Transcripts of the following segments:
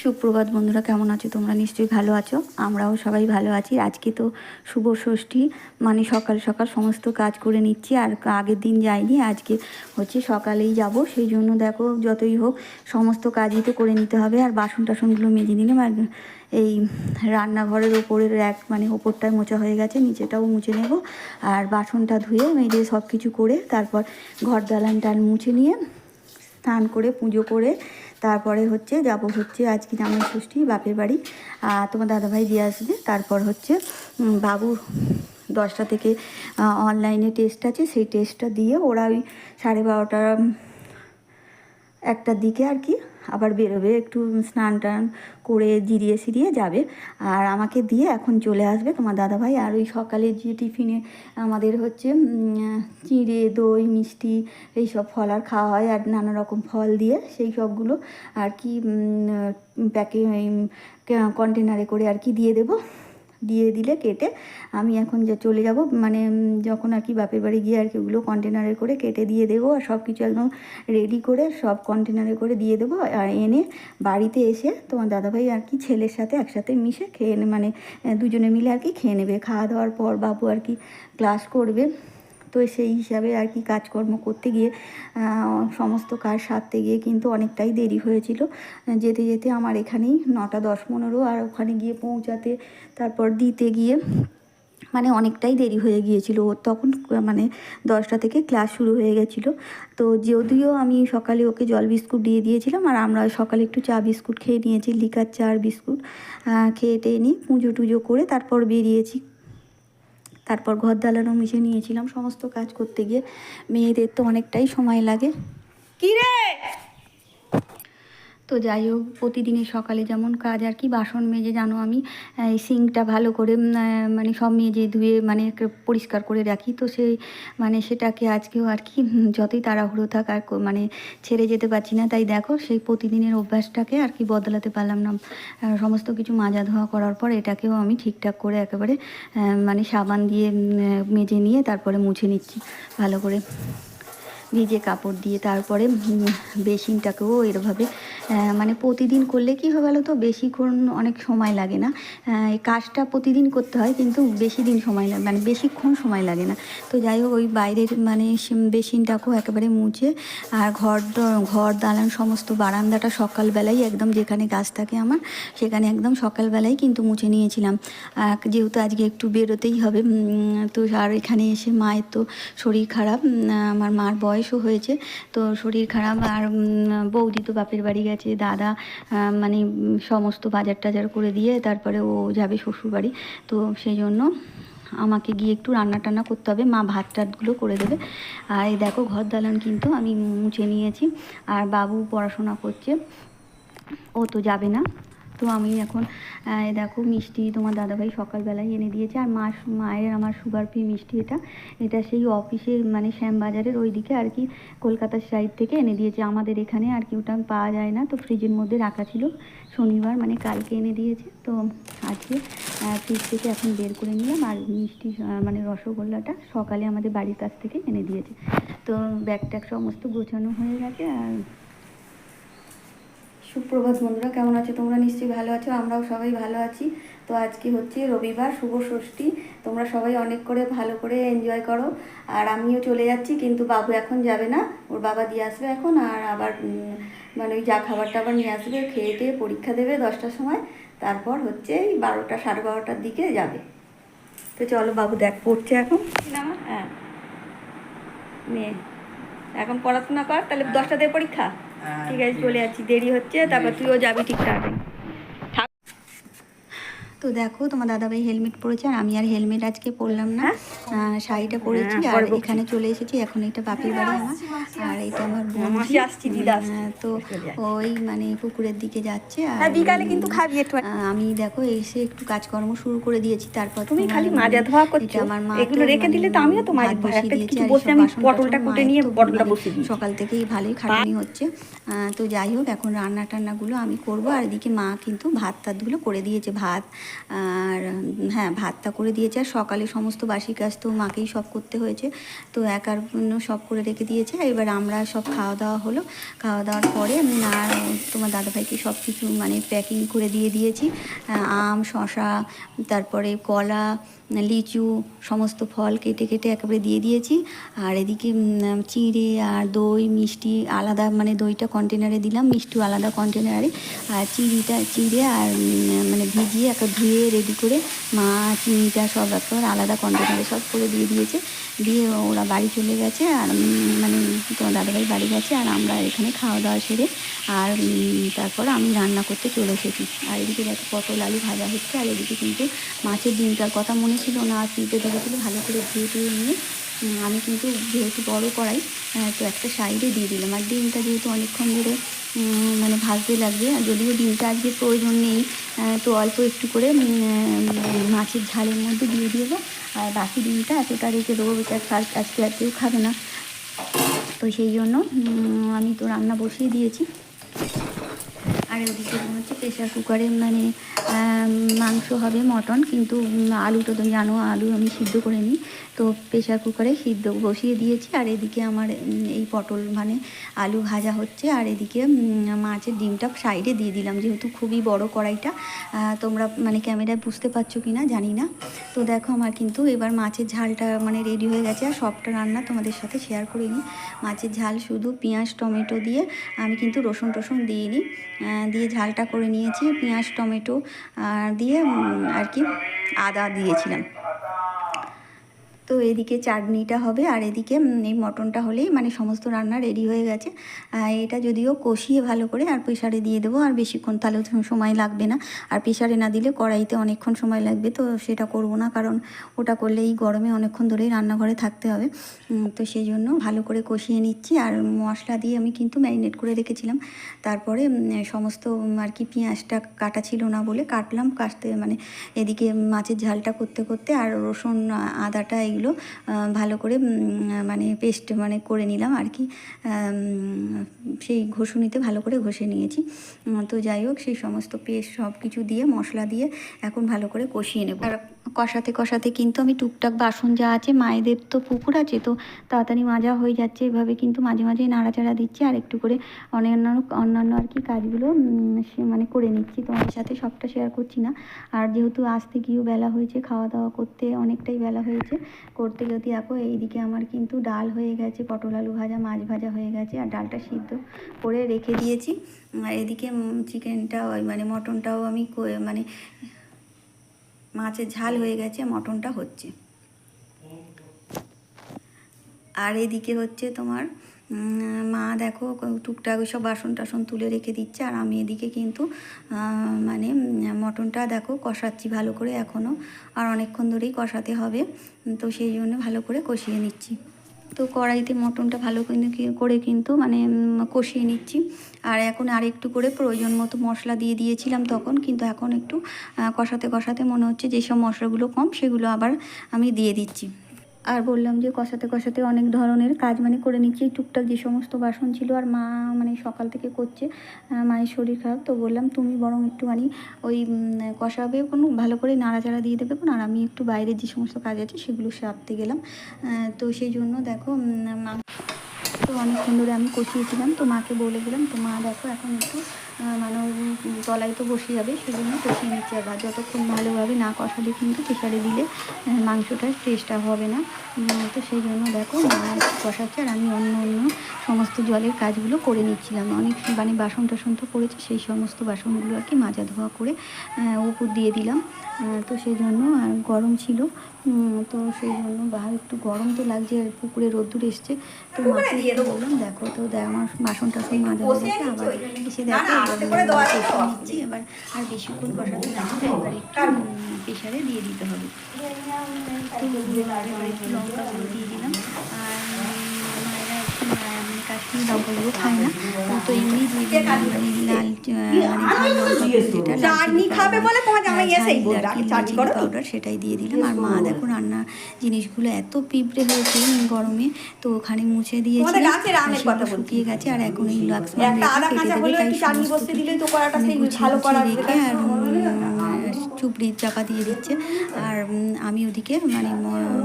সুপ্রভাত বন্ধুরা, কেমন আছো? তোমরা নিশ্চয়ই ভালো আছো। আমরাও সবাই ভালো আছি। আজকে তো শুভ ষষ্ঠী মানে সকাল সকাল সমস্ত কাজ করে নিচ্ছি। আর আগের দিন যাইনি, আজকে হচ্ছে সকালেই যাব। সেই জন্য দেখো, যতই হোক, সমস্ত কাজই তো করে নিতে হবে। আর বাসন টাসনগুলো মেজে নিলাম। আর এই রান্নাঘরের ওপরের এক মানে ওপরটায় মোছা হয়ে গেছে, নিচেটাও মুছে নেব। আর বাসনটা ধুয়ে, মেজে সব কিছু করে, তারপর ঘর দালান টান মুছে নিয়ে, স্নান করে, পুজো করে তারপরে হচ্ছে যাব হচ্ছে আজকে জামাই ষষ্ঠী, বাপের বাড়ি। তোমার দাদাভাই দিয়ে আসবে। তারপর হচ্ছে বাবু দশটা থেকে অনলাইনে টেস্ট আছে। সেই টেস্টটা দিয়ে ওরা ওই সাড়ে বারোটা একটার দিকে আর কি আবার বেরোবে, একটু স্নান টান করে জিরিয়ে সিরিয়ে যাবে। আর আমাকে দিয়ে এখন চলে আসবে তোমার দাদাভাই। আর ওই সকালে যে টিফিনে আমাদের হচ্ছে চিঁড়ে, দই, মিষ্টি এই সব ফল আর খাওয়া হয় আর নানা রকম ফল দিয়ে সেই সবগুলো আর কি প্যাকে কন্টেনারে করে আর কি দিয়ে দেবো। দিয়ে দিলে কেটে আমি এখন যে চলে যাব মানে যখন আর কি বাপের বাড়ি গিয়ে আর কি ওগুলো কন্টেনারে করে কেটে দিয়ে দেবো আর সব কিছু একদম রেডি করে সব কন্টেনারে করে দিয়ে দেবো আর এনে বাড়িতে এসে তোমার দাদাভাই আর কি ছেলের সাথে একসাথে মিশে খেয়ে মানে দুজনে মিলে আর কি খেয়ে নেবে। খাওয়া দাওয়ার পর বাবু আর কি ক্লাস করবে। তো সেই হিসাবে আর কি কাজকর্ম করতে গিয়ে সমস্ত কাজ সারতে গিয়ে কিন্তু অনেকটাই দেরি হয়েছিল। যেতে যেতে আমার এখানেই নটা দশ পনেরো আর ওখানে গিয়ে পৌঁছাতে, তারপর দিতে গিয়ে মানে অনেকটাই দেরি হয়ে গিয়েছিল। ওর তখন মানে দশটা থেকে ক্লাস শুরু হয়ে গেছিল। তো যদিও আমি সকালে ওকে জল বিস্কুট দিয়ে দিয়েছিলাম আর আমরা সকালে একটু চা বিস্কুট খেয়ে নিয়েছি, লিকার চা আর বিস্কুট খেয়ে টেয়ে নিয়ে পুজো টুজো করে তারপর বেরিয়েছি। তারপর ঘর দালানো মিশে নিয়েছিলাম। সমস্ত কাজ করতে গিয়ে মেয়েদের তো অনেকটাই সময় লাগে। কি রে তো যাই হোক, প্রতিদিনের সকালে যেমন কাজ আর কি, বাসন মেজে জানো আমি সিঙ্কটা ভালো করে মানে সব মেজে ধুয়ে মানে পরিষ্কার করে রাখি। তো সেই মানে সেটাকে আজকেও আর কি যতই তাড়াহুড়ো থাক আর মানে ছেড়ে যেতে পারছি না। তাই দেখো, সেই প্রতিদিনের অভ্যাসটাকে আর কি বদলাতে পারলাম না। সমস্ত কিছু মাজা ধোয়া করার পর এটাকেও আমি ঠিকঠাক করে একেবারে মানে সাবান দিয়ে মেজে নিয়ে তারপরে মুছে নিচ্ছি, ভালো করে। ভিজে কাপড় দিয়ে তারপরে বেসিনটাকেও এরভাবে মানে প্রতিদিন করলে কি হবে বলো তো বেশিক্ষণ অনেক সময় লাগে না। কাজটা প্রতিদিন করতে হয় কিন্তু বেশি দিন সময় লাগে মানে বেশিক্ষণ সময় লাগে না। তো যাই হোক, ওই বাইরের মানে বেসিনটাকেও একেবারে মুছে আর ঘর ঘর, দালান সমস্ত বারান্দাটা সকালবেলাই একদম যেখানে গাছ থাকে আমার, সেখানে একদম সকালবেলাই কিন্তু মুছে নিয়েছিলাম। যেহেতু আজকে একটু বেরোতেই হবে তো আর এখানে এসে মায়ের তো শরীর খারাপ আমার মার বয়সও হয়েছে, তো শরীর খারাপ আর বৌদি তো বাপের বাড়ি গেছে, দাদা মানে সমস্ত বাজার টাজার করে দিয়ে তারপরে ও যাবে শ্বশুর বাড়ি তো সেই জন্য আমাকে গিয়ে একটু রান্না টান্না করতে হবে, মা ভাত টাতগুলো করে দেবে। আর এই দেখো ঘর দালান কিন্তু আমি মুছে নিয়েছি, আর বাবু পড়াশোনা করছে, ও তো যাবে না। তো আমি এখন দেখো মিষ্টি তোমার দাদাভাই সকালবেলায় এনে দিয়েছে আর মা, মায়ের আমার সুগার ফ্রি মিষ্টি এটা। এটা সেই অফিসে মানে শ্যামবাজারের ওইদিকে আর কি কলকাতার সাইড থেকে এনে দিয়েছে। আমাদের এখানে আর কি ওটা পাওয়া যায় না। তো ফ্রিজের মধ্যে রাখা ছিল। শনিবার মানে কালকে এনে দিয়েছে। তো আজকে ফ্রিজ থেকে এখন বের করে নিলাম। আর মিষ্টি মানে রসগোল্লাটা সকালে আমাদের বাড়ির কাছ থেকে এনে দিয়েছে। তো ব্যাগ ট্যাগ সমস্ত গোছানো হয়ে গেছে আর সুপ্রভাত বন্ধুরা কেমন আছো তোমরা? নিশ্চয়ই ভালো আছো আমরাও সবাই ভালো আছি। তো আজকে হচ্ছে রবিবার শুভ ষষ্ঠী। তোমরা সবাই অনেক করে ভালো করে এনজয় করো। আর আমিও চলে যাচ্ছি কিন্তু বাবু এখন যাবে না। ওর বাবা দিয়ে আসবে এখন আর আবার মানে ওই যা খাবারটা আবার নিয়ে আসবে খেয়ে টেয়ে পরীক্ষা দেবে দশটার সময়। তারপর হচ্ছে এই বারোটা সাড়ে বারোটার দিকে যাবে। তো চলো বাবু দেখ পড়ছে এখন? হ্যাঁ। নে এখন পড়াশোনা কর তাহলে দশটা দিয়ে পরীক্ষা? ঠিক আছে চলে যাচ্ছি দেরি হচ্ছে তারপর তুইও যাবি ঠিক তো দেখো তোমার দাদাভাই হেলমেট পরেছে আর আমি আর হেলমেট আজকে পরলাম না। শাড়িটা পরেছি আর এখানে চলে এসেছি এখন এটা বাপের বাড়ি আমার। আর এটা আমার তো ওই মানে পুকুরের দিকে যাচ্ছে আর হ্যাঁ বিকালে কিন্তু খাবি একটু। আমি দেখো এসে একটু কাজকর্ম শুরু করে দিয়েছি তারপর তুমি খালি মাজা ধোয়া করছ। আমার মা এগুলো রেখে মানে দিলে তো আমিও তো দিয়েছে আর বসে আমি পটলটা কুটে নিয়ে পটলটা মানে দিই সকাল থেকেই ভালোই খাটুনি হচ্ছে। তো যাই হোক, এখন রান্না টান্নাগুলো আমি করব। আর এদিকে মা কিন্তু ভাত টাতগুলো করে দিয়েছে, ভাত আর হ্যাঁ ভাতটা করে দিয়েছে। আর সকালে সমস্ত বাসি কাজ তো মাকেই সব করতে হয়েছে। তো একার জন্য সব করে রেখে দিয়েছে। এবার আমরা সব খাওয়া দাওয়া হলো। খাওয়া দাওয়ার পরে আমি না তোমার দাদাভাইকে সব কিছু মানে প্যাকিং করে দিয়ে দিয়েছি। আম শশা তারপরে কলা লিচু, সমস্ত ফল কেটে কেটে একেবারে দিয়ে দিয়েছি। আর এদিকে চিড়ে আর দই, মিষ্টি আলাদা মানে দইটা কন্টেনারে দিলাম, মিষ্টিও আলাদা কন্টেনারে আর চিড়িটা, চিড়ে আর মানে ভিজিয়ে একটা ধুয়ে রেডি করে মা, চিনিটা সব একেবারে আলাদা কন্টেনারে সব করে দিয়ে দিয়েছে। দিয়ে ওরা বাড়ি চলে গেছে আর মানে তোমার দাদাভাই বাড়ি গেছে আর আমরা এখানে খাওয়া দাওয়া সেরে আর তারপর আমি রান্না করতে চলে এসেছি। আর এদিকে দেখো পটল, আলু ভাজা হচ্ছে আর এদিকে কিন্তু মাছের ডিমটার কথা মনে ছিল না, আর পিঁপে ধরেছিল ভালো করে ধুয়ে টুয়ে নিয়ে আমি কিন্তু যেহেতু বড় করাই তো একটা সাইডে দিয়ে দিলাম। আর ডিমটা যেহেতু অনেকক্ষণ ধরে মানে ভাজতে লাগবে, আর যদিও ডিমটা আজকে প্রয়োজন নেই তো অল্প একটু করে মাছের ঝালের মধ্যে দিয়ে দিয়ে দেবো, আর বাকি ডিমটা এতটা রেখে দেবো, এটা আজ- আজকে আর কেউ খাবে না। তো সেই জন্য আমি তো রান্না বসিয়ে দিয়েছি। আর ওদিকে হচ্ছে প্রেশার কুকারে মানে মাংস হবে মটন, কিন্তু আলুটা তো জানো, আলু আমি সিদ্ধ করে নিই। তো প্রেশার কুকারে সিদ্ধ বসিয়ে দিয়েছি, আর এদিকে আমার এই পটল মানে আলু ভাজা হচ্ছে। আর এদিকে মাছের ডিমটা সাইডে দিয়ে দিলাম, যেহেতু খুবই বড় কড়াইটা। তোমরা মানে ক্যামেরায় বুঝতে পারছ কি না জানি না। তো দেখো আমার কিন্তু এবার মাছের ঝালটা মানে রেডি হয়ে গেছে, আর সবটা রান্না তোমাদের সাথে শেয়ার করে নিই। মাছের ঝাল শুধু পেঁয়াজ, টমেটো দিয়ে আমি কিন্তু রসুন টসুন দিইনি দিয়ে ঝালটা করে নিয়েছি পেঁয়াজ টমেটো দিয়ে আর কি আদা দিয়েছিলাম। তো এদিকে চাটনিটা হবে আর এদিকে এই মটনটা হলেই মানে সমস্ত রান্না রেডি হয়ে গেছে। এটা যদিও কষিয়ে ভালো করে আর প্রেশারে দিয়ে দেবো, আর বেশিক্ষণ তাহলে সময় লাগবে না। আর প্রেশারে না দিলে কড়াইতে অনেকক্ষণ সময় লাগবে, তো সেটা করব না, কারণ ওটা করলে এই গরমে অনেকক্ষণ ধরেই রান্নাঘরে থাকতে হবে। তো সেই জন্য ভালো করে কষিয়ে নিচ্ছি। আর মশলা দিয়ে আমি কিন্তু ম্যারিনেট করে রেখেছিলাম। তারপরে সমস্ত আর কি পেঁয়াজটা কাটা ছিল না বলে কাটলাম, কাটতে মানে এদিকে মাছের ঝালটা করতে করতে আর রসুন আদাটা এগুলো ভালো করে মানে পেস্ট মানে করে নিলাম আর কি। সেই ঘষুনিতে ভালো করে ঘষে নিয়েছি। তো যাই হোক, সেই সমস্ত পেস্ট সব কিছু দিয়ে, মশলা দিয়ে এখন ভালো করে কষিয়ে নেব। কষাতে কষাতে কিন্তু আমি টুকটাক বাসন যা আছে, মায়েদের তো পুকুর আছে, তো তাড়াতাড়ি মাজা হয়ে যাচ্ছে। এভাবে কিন্তু মাঝে মাঝে নাড়াচাড়া দিচ্ছি আর একটু করে অন্যান্য অন্যান্য আর কি কাজগুলো মানে করে নিচ্ছি। তোমাদের সাথে সবটা শেয়ার করছি না। আর যেহেতু আসতে গিয়েও বেলা হয়েছে খাওয়া দাওয়া করতে অনেকটাই বেলা হয়েছে, করতে যদি দেখো, এইদিকে আমার কিন্তু ডাল হয়ে গেছে, পটল আলু ভাজা, মাছ ভাজা হয়ে গেছে, আর ডালটা সিদ্ধ করে রেখে দিয়েছি। আর এদিকে চিকেনটা ওই মানে মটনটাও আমি মানে মাছের ঝাল হয়ে গেছে, মটনটা হচ্ছে। আর এদিকে হচ্ছে তোমার মা দেখো, টুকটাক সব বাসন টাসন তুলে রেখে দিচ্ছে, আর আমি এদিকে কিন্তু মানে মটনটা দেখো কষাচ্ছি ভালো করে এখনও আর অনেকক্ষণ ধরেই কষাতে হবে, তো সেই জন্য ভালো করে কষিয়ে নিচ্ছি। তো কড়াইতে মটনটা ভালো করে কিন্তু মানে কষিয়ে নিচ্ছি। আর এখন আর একটু করে প্রয়োজন মতো মশলা দিয়ে দিয়েছিলাম তখন, কিন্তু এখন একটু কষাতে কষাতে মনে হচ্ছে যেসব মশলাগুলো কম সেগুলো আবার আমি দিয়ে দিচ্ছি। আর বললাম যে কষাতে কষাতে অনেক ধরনের কাজ মানে করে নিচ্ছি। টুকটাক যে সমস্ত বাসন ছিল আর মা মানে সকাল থেকে করছে মায়ের শরীর খারাপ, তো বললাম তুমি বরং একটুখানি ওই কষাবে কোনো, ভালো করে নাড়াচাড়া দিয়ে দেবে কোনো, আর আমি একটু বাইরের যে সমস্ত কাজ আছে সেগুলো সারতে গেলাম। তো সেই জন্য দেখো মা তো অনেকক্ষণ ধরে আমি কষিয়েছিলাম, তো মাকে বলে দিলাম, তো মা দেখো এখন একটু মানে তলায় তো বসে যাবে, সেজন্য কষিয়ে নিচ্ছে। আর যতক্ষণ ভালোভাবে না কষালে কিন্তু প্রেশারে দিলে মাংসটার টেস্টটা হবে না। তো সেই জন্য দেখো কষাচ্ছে আর আমি অন্য অন্য সমস্ত জলের কাজগুলো করে নিচ্ছিলাম। অনেক মানে বাসন টাসন তো পড়েছে, সেই সমস্ত বাসনগুলো আর কি মাজা ধোয়া করে উপর দিয়ে দিলাম। তো সেই জন্য আর গরম ছিল। তো সেই জন্য বাহার একটু গরম তো লাগছে আর পুকুরে রোদ্দুর এসছে। তো মাকে একটু বললাম দেখো তো দেখ আমার বাসন টাসন মাজা হয়ে আবার এসে দেখো নিচ্ছি এবার আর বেশিক্ষণ বসাতে যাচ্ছে এবার একটু প্রেশারে দিয়ে দিতে হবে। তো লঙ্কা দিয়ে দিলাম। আর উম, মায়েরা একটু আহ, কাশ্মীরি লঙ্কাগুলো খায় না তো এমনি দিয়ে দিলাম লাল আহ, ঝাল লঙ্কা যেটা লাল চাটনি খাবে বলে তোমার জামাই এসেই ঝাল বলল, আর কি আগে চাটনি করো। পাউডার সেটাই দিয়ে দিলাম আর মা দেখো রান্না জিনিসগুলো এত পিঁপড়ে হয়েছে গরমে তো ওখানে মুছে দিয়েছি বলছি। শুকিয়ে গেছে আর এখন এই লাক্স রেখে আর চুপড়ি চাপা দিয়ে দিচ্ছে। আর আমি ওদিকে মানে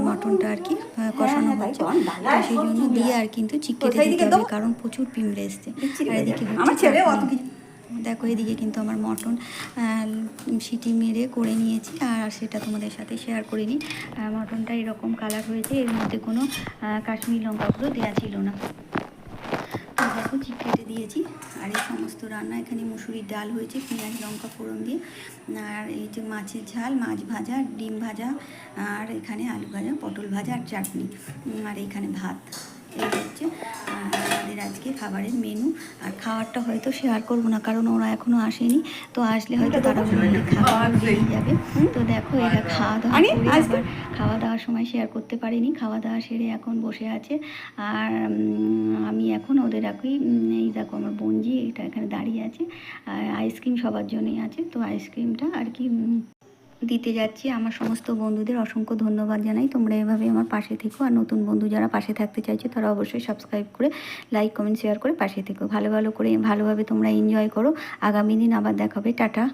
মটনটা আর কি কষানো হচ্ছে। তো সেই জন্য দিয়ে আর কিন্তু চিকেটে দিতে হবে কারণ প্রচুর পিমড়ে এসছে। আর এদিকে আমার ছেলে অত দেখো এদিকে কিন্তু আমার মটন সিটি মেরে করে নিয়েছি আর সেটা তোমাদের সাথে শেয়ার করিনি। আহ, মটনটা এরকম কালার হয়েছে এর মধ্যে কোনো কাশ্মীর লঙ্কা গুঁড়ো দেওয়া ছিল না। দেখো চিকেটে দিয়েছি। আর এই সমস্ত রান্না এখানে মুসুরির ডাল হয়েছে পেঁয়াজ লঙ্কা ফোড়ন দিয়ে। আর এই যে মাছের ঝাল মাছ ভাজা ডিম ভাজা আর এখানে আলু ভাজা পটল ভাজা আর চাটনি। আর এখানে ভাত। এই হচ্ছে আমাদের আজকে খাবারের মেনু আর খাবারটা হয়তো শেয়ার করব না কারণ ওরা এখনও আসেনি। তো আসলে হয়তো তারা খাবার বেরিয়ে যাবে। তো দেখো এটা খাওয়া দাওয়া আবার খাওয়া দাওয়ার সময় শেয়ার করতে পারিনি। খাওয়া দাওয়া সেরে এখন বসে আছে। আর উম, এই দেখো আমার বঞ্জি এটা এখানে দাঁড়িয়ে আছে। আর আইসক্রিম সবার জন্যই আছে। তো আইসক্রিমটা আর কি দিতে যাচ্ছি। আমার সমস্ত বন্ধুদের অসংখ্য ধন্যবাদ জানাই। তোমরা এভাবে আমার পাশে থেকো। আর নতুন বন্ধু যারা পাশে থাকতে চাইছো তারা অবশ্যই সাবস্ক্রাইব করে লাইক কমেন্ট শেয়ার করে পাশে থেকো। ভালো ভালো করে ভালোভাবে তোমরা এনজয় করো। আগামী দিন আবার দেখাবে টাটা।